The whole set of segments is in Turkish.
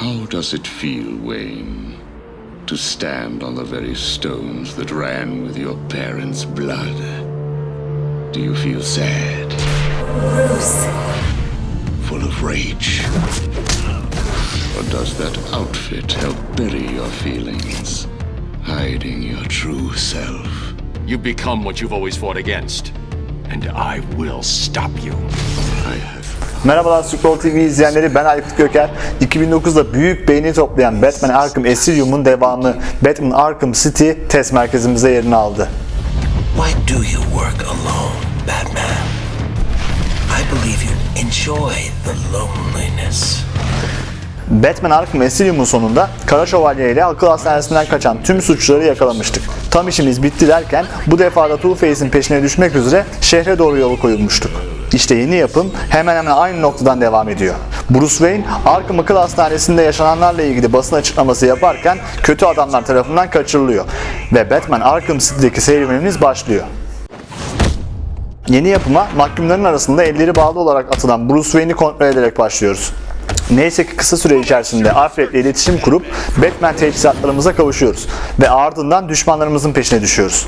How does it feel, Wayne, to stand on the very stones that ran with your parents' blood? Do you feel sad? Bruce. Full of rage? Or does that outfit help bury your feelings, hiding your true self? You become what you've always fought against. And I will stop you. I have Merhabalar Scroll TV izleyenleri ben Aykut Göker. 2009'da büyük beğeni toplayan Batman Arkham Asylum'un devamı Batman Arkham City test merkezimize yerini aldı. Why do you work alone, Batman? I believe you enjoy the loneliness. Batman Arkham Asylum'un sonunda Kara Şövalye ile akıl hastanesinden kaçan tüm suçluları yakalamıştık. Tam işimiz bitti derken bu defa da Two-Face'in peşine düşmek üzere şehre doğru yolu koyulmuştuk. İşte yeni yapım hemen hemen aynı noktadan devam ediyor. Bruce Wayne, Arkham Akıl Hastanesi'nde yaşananlarla ilgili basın açıklaması yaparken kötü adamlar tarafından kaçırılıyor. Ve Batman Arkham City'deki serüvenimiz başlıyor. Yeni yapıma mahkumların arasında elleri bağlı olarak atılan Bruce Wayne'i kontrol ederek başlıyoruz. Neyse ki kısa süre içerisinde Alfred'le iletişim kurup Batman teçhizatlarımıza kavuşuyoruz ve ardından düşmanlarımızın peşine düşüyoruz.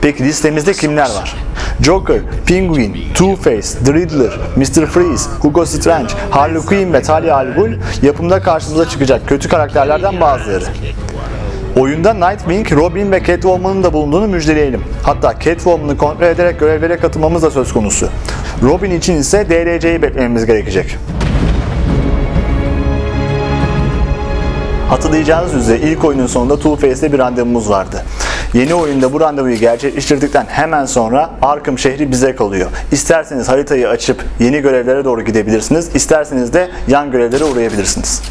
Peki listemizde kimler var? Joker, Penguin, Two-Face, The Riddler, Mr. Freeze, Hugo Strange, Harley Quinn ve Talia al Ghul yapımda karşımıza çıkacak kötü karakterlerden bazıları. Oyunda Nightwing, Robin ve Catwoman'ın da bulunduğunu müjdeleyelim. Hatta Catwoman'ı kontrol ederek görevlere katılmamız da söz konusu. Robin için ise DLC'yi beklememiz gerekecek. Hatırlayacağınız üzere ilk oyunun sonunda Two-Face'le bir randevumuz vardı. Yeni oyunda bu randevuyu gerçekleştirdikten hemen sonra Arkham şehri bize kalıyor. İsterseniz haritayı açıp yeni görevlere doğru gidebilirsiniz, isterseniz de yan görevlere uğrayabilirsiniz.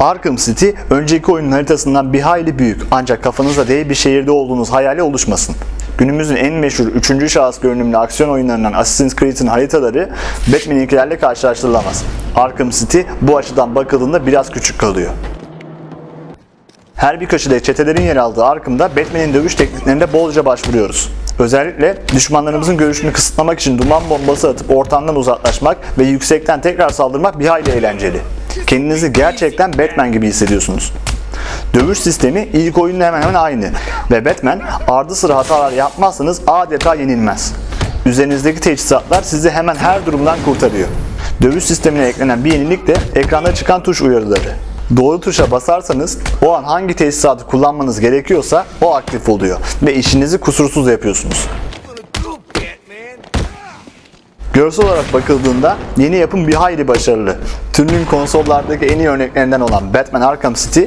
Arkham City önceki oyunun haritasından bir hayli büyük ancak kafanızda dev bir şehirde olduğunuz hayali oluşmasın. Günümüzün en meşhur 3. şahıs görünümlü aksiyon oyunlarından Assassin's Creed'in haritaları Batman'inkilerle karşılaştırılamaz. Arkham City bu açıdan bakıldığında biraz küçük kalıyor. Her bir köşede çetelerin yer aldığı Arkham'da Batman'in dövüş tekniklerine bolca başvuruyoruz. Özellikle düşmanlarımızın görüşünü kısıtlamak için duman bombası atıp ortamdan uzaklaşmak ve yüksekten tekrar saldırmak bir hayli eğlenceli. Kendinizi gerçekten Batman gibi hissediyorsunuz. Dövüş sistemi ilk oyunla hemen hemen aynı ve Batman ardı sıra hatalar yapmazsanız adeta yenilmez. Üzerinizdeki teçhizatlar sizi hemen her durumdan kurtarıyor. Dövüş sistemine eklenen bir yenilik de ekranda çıkan tuş uyarıları. Doğru tuşa basarsanız o an hangi teçhizatı kullanmanız gerekiyorsa o aktif oluyor ve işinizi kusursuz yapıyorsunuz. Görsel olarak bakıldığında yeni yapım bir hayli başarılı. Türünün konsollardaki en iyi örneklerinden olan Batman Arkham City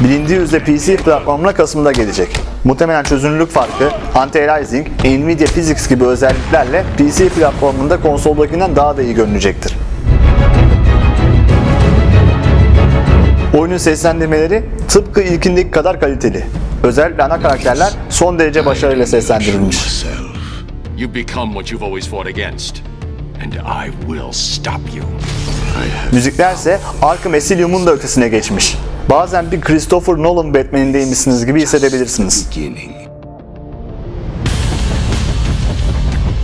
bilindiği üzere PC platformuna Kasım'da gelecek. Muhtemelen çözünürlük farkı, anti-aliasing, Nvidia Physics gibi özelliklerle PC platformunda konsoldakinden daha da iyi görünecektir. Oyunun seslendirmeleri tıpkı ilkindeki kadar kaliteli. Özellikle ana karakterler son derece başarıyla seslendirilmiş. yourself. You become what you've always fought against. And I will stop you. I have Müzikler ise Arkham Asylum'un da ötesine geçmiş. Bazen bir Christopher Nolan Batman'indeymişsiniz gibi hissedebilirsiniz.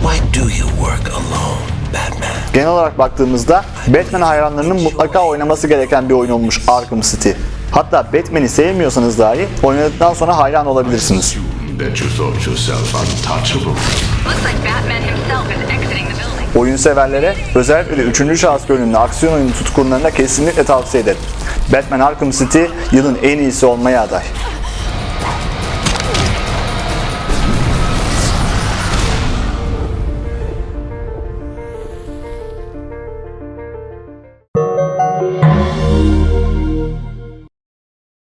Why do you work alone? Genel olarak baktığımızda Batman hayranlarının mutlaka oynaması gereken bir oyun olmuş Arkham City. Hatta Batman'i sevmiyorsanız dahi oynadıktan sonra hayran olabilirsiniz. Oyun severlere özellikle 3. şahıs görünümlü aksiyon oyunu tutkunlarına kesinlikle tavsiye ederim. Batman Arkham City yılın en iyisi olmaya aday.